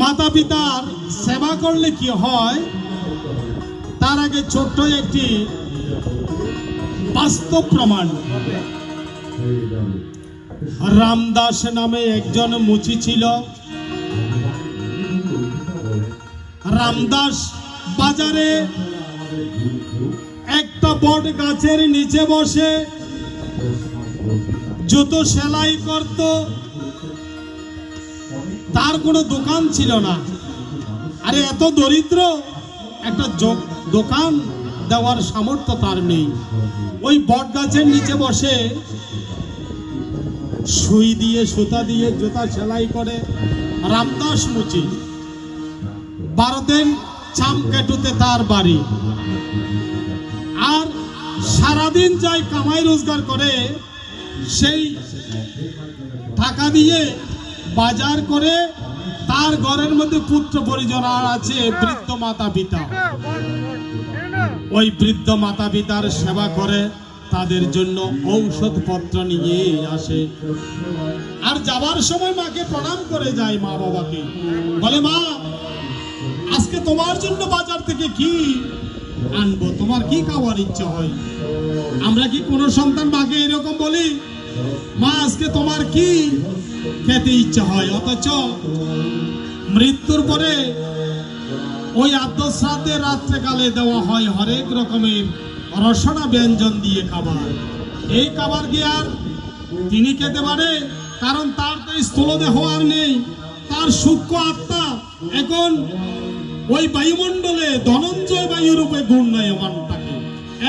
মাতা পিতার সেবা করলে কি হয়? তার আগে ছোট্ট একটি বাস্তব প্রমাণ। রামদাস নামে একজন মুচি ছিল। রামদাস বাজারে একটা বট গাছের নিচে বসে জুতো সেলাই করত। তার কোনো দোকান ছিল না। আরে এত দরিদ্র একটা দোকান দেওয়ার সামর্থ্য তার নেই। ওই বট গাছের নিচে বসে সুই দিয়ে, সুতা দিয়ে জুতা সেলাই করে রামদাস মুচি। ভারতের চামকেটুতে তার বাড়ি। আর সারাদিন যাই কামাই রোজগার করে সেই টাকা দিয়ে বাজার করে তার ঘরের মধ্যে পুত্র পরিজন আছে বৃদ্ধ মাতা পিতা। ওই বৃদ্ধ মাতা পিতার সেবা করে তাদের জন্য ঔষধপত্র নিয়ে আসে। আর যাবার সময় মাকে প্রণাম করে যায় মা বাবাকে। বলে, মা, আজকে তোমার জন্য বাজার থেকে কি আনব। তোমার কি খাওয়ার ইচ্ছা হয়? আমরা কি কোনো সন্তান মাকে এরকম বলি? মা, আজকে তোমার কি খেতে ইচ্ছা হয়, অথচ মৃত্যুর পরে ওই আদ্যশ্রাদ্ধের রাত্রেকালে দেওয়া হয় হরেক রকমের রসনা ব্যঞ্জন দিয়ে খাবার। এই খাবার কি আর তিনি খেতে পারে? কারণ তার তো স্থূলদেহ আর নেই। তার সূক্ষ্ম আত্মা এখন ওই বায়ুমণ্ডলে ধনঞ্জয় বায়ুরূপে ঘূর্ণায়মান থাকে।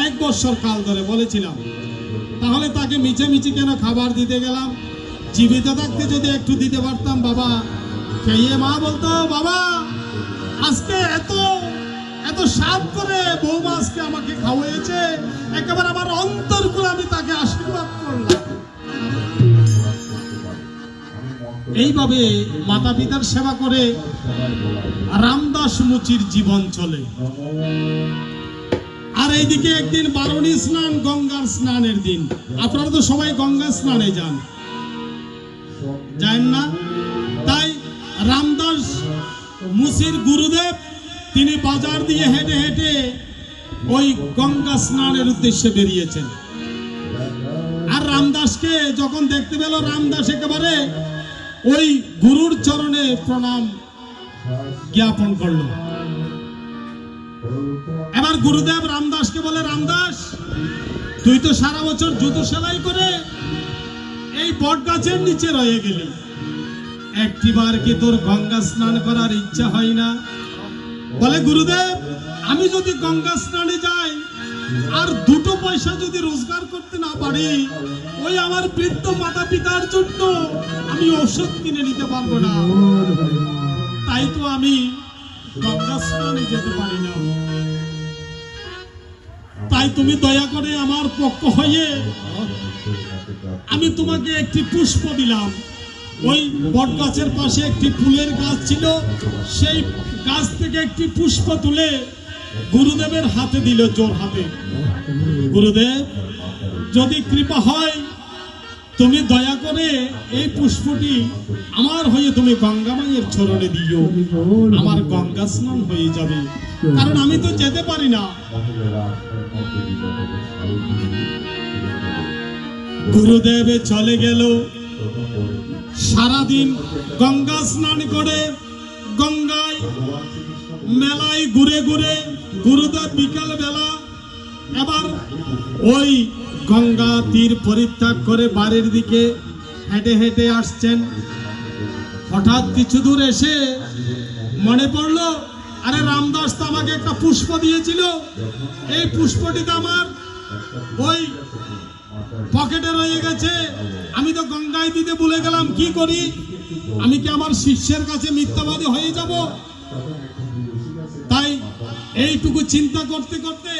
এক বছর কাল ধরে বলেছিলাম, তাহলে তাকে মিছে মিছে কেন খাবার দিতে গেলাম? জীবিত থাকতে যদি একটু দিতে পারতাম, বাবা। খেয়ে মা বলতো, বাবা, আজকে এত এত সাপ করে বৌমা আজকে আমাকে খাওয়াইছে একেবারে আমার অন্তর করে আমি তাকে আশীর্বাদ করলাম। এইভাবে মাতা পিতার সেবা করে রামদাস মুচির জীবন চলে। আর এইদিকে একদিন বারণী স্নান, গঙ্গার স্নানের দিন। আপনারা তো সবাই গঙ্গা স্নানে যান। যান না? তাই রামদাস মুসির গুরুদেব, তিনি বাজার দিয়ে হেঁটে হেঁটে ওই গঙ্গা স্নানের উদ্দেশ্যে বেরিয়েছেন। আর রামদাসকে যখন দেখতে পেল, রামদাস একেবারে ওই গুরুর চরণে প্রণাম জ্ঞাপন করল। এবার গুরুদেব রামদাসকে বলে, রামদাস, তুই তো সারা বছর জুতো সেলাই করে এই বট গাছের নিচে রয়ে গেলি। একটিবার কি তোর গঙ্গা স্নান করার ইচ্ছা হয় না। বলে, গুরুদেব, আমি যদি গঙ্গা স্নানে যাই, আর দুটো পয়সা যদি রোজগার করতে না পারি, ওই আমার বৃদ্ধ মাতা পিতার জন্য আমি ঔষধ কিনে নিতে পারব না। তাই তো আমি গঙ্গা স্নানে যেতে পারি না। তাই তুমি দয়া করে আমার পক্ষ হয়ে আমি তোমাকে একটি পুষ্প দিলাম। ওই বট গাছের পাশে একটি ফুলের গাছ ছিল। সেই গাছ থেকে একটি পুষ্প তুলে গুরুদেবের হাতে দিল জোর হাতে। গুরুদেব, যদি কৃপা হয়, তুমি দয়া করে এই পুষ্পটি আমার হয়ে তুমি গঙ্গা মায়ের চরণে দিও। আমার গঙ্গা স্নান হয়ে যাবে। কারণ আমি তো যেতে পারি না। গুরুদেব চলে গেল। সারাদিন গঙ্গা স্নান করে, গঙ্গায় মেলায় ঘুরে ঘুরে, গুরুদেব বিকাল বেলা এবার ওই গঙ্গা তীর পরিত্যাগ করে বাড়ির দিকে হেঁটে হেঁটে আসছেন। হঠাৎ কিছু দূর এসে মনে পড়ল, আরে রামদাস তো আমাকে একটা পুষ্প দিয়েছিল। এই পুষ্পটি তো আমার ওই পকেটে রয়ে গেছে। আমি তো গঙ্গায় দিতে ভুলে গেলাম, কি করি? আমি কি আমার শিষ্যের কাছে মিথ্যাবাদী হয়ে যাব? তাই এইটুকু চিন্তা করতে করতে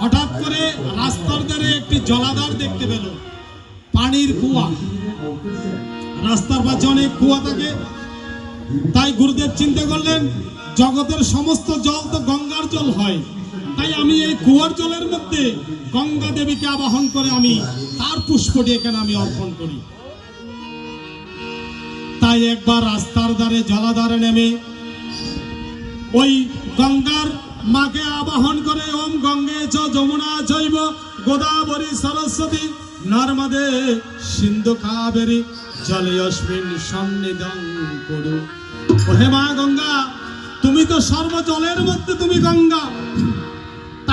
হঠাৎ করে রাস্তার ধারে একটি জলাধার দেখতে পেল। পানির কুয়া। রাস্তার পাশে অনেক কুয়া থাকে। তাই গুরুদেব চিন্তা করলেন, জগতের সমস্ত জল তো গঙ্গার জল হয়। তাই আমি এই কুয়ার জলের মধ্যে গঙ্গা দেবীকে আবাহন করে আমি তার পুষ্পটি এখানে আমি অর্পণ করি। তাই একবার রাস্তার ধারে, জলাধারে নেমে ওই গঙ্গার মাকে আবাহন করে ওম গঙ্গে চ যমুনা জৈব গোদাবরী সরস্বতী নর্মদে সিন্ধু কাবেরী জলে অস্মিন সন্নিধং করু হে মা গঙ্গা, তুমি তো সর্বজলের মধ্যে তুমি গঙ্গা।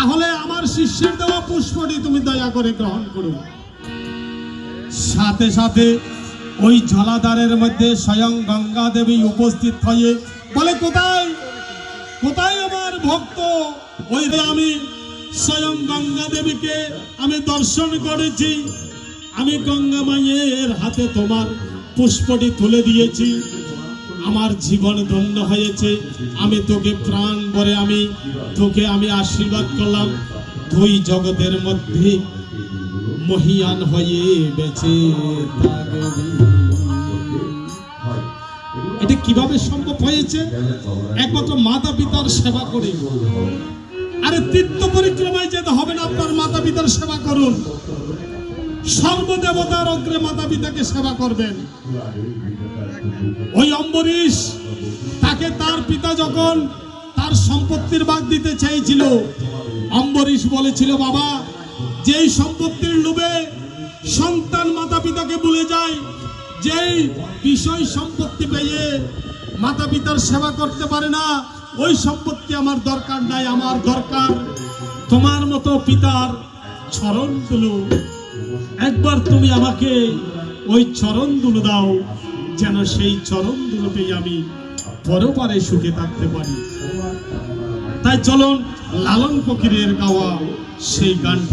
তাহলে আমার শিষ্যের দেওয়া পুষ্পটি তুমি দয়া করে গ্রহণ করো। সাথে সাথে ওই জলাধারের মধ্যে স্বয়ং গঙ্গা দেবী উপস্থিত হয়ে বলে, কোথায়? কোথায় আমার ভক্ত? ওই আমি স্বয়ং গঙ্গা দেবীকে আমি দর্শন করেছি। আমি গঙ্গা মায়ের হাতে তোমার পুষ্পটি তুলে দিয়েছি। আমার জীবন ধন্য হয়েছে। আমি তোকে প্রাণ ভরে আমি, তোকে আমি আশীর্বাদ করলাম। দুই জগতের মধ্যে মহিয়ান হয়ে বেঁচে এটা কীভাবে সম্ভব হয়েছে? একমাত্র মাতা পিতার সেবা করে। আরে তীর্থ পরিক্রমায় যেতে হবে না, আপনার মাতা পিতার সেবা করুন। সর্বদেবতার অগ্রে মাতা পিতাকে সেবা করবেন। ওই অম্বরীশ তাকে তার পিতা যখন তার সম্পত্তির ভাগ দিতে চেয়েছিল অম্বরীশ বলেছিল, বাবা, যেই সম্পত্তির লোভে সন্তান মাতা পিতাকে ভুলে যায়, যেই বিষয় সম্পত্তি পেয়ে মাতা পিতার সেবা করতে পারে না, ওই সম্পত্তি আমার দরকার নাই, আমার দরকার তোমার মতো পিতার চরণ তুলো একবার তুমি আমাকে ওই চরণ দুলো দাও। যেন সেই চরম দুলো আমি পরপারে সুখে থাকতে পারি। তাই চলুন লালন ফকিরের গাওয়া সেই গানটি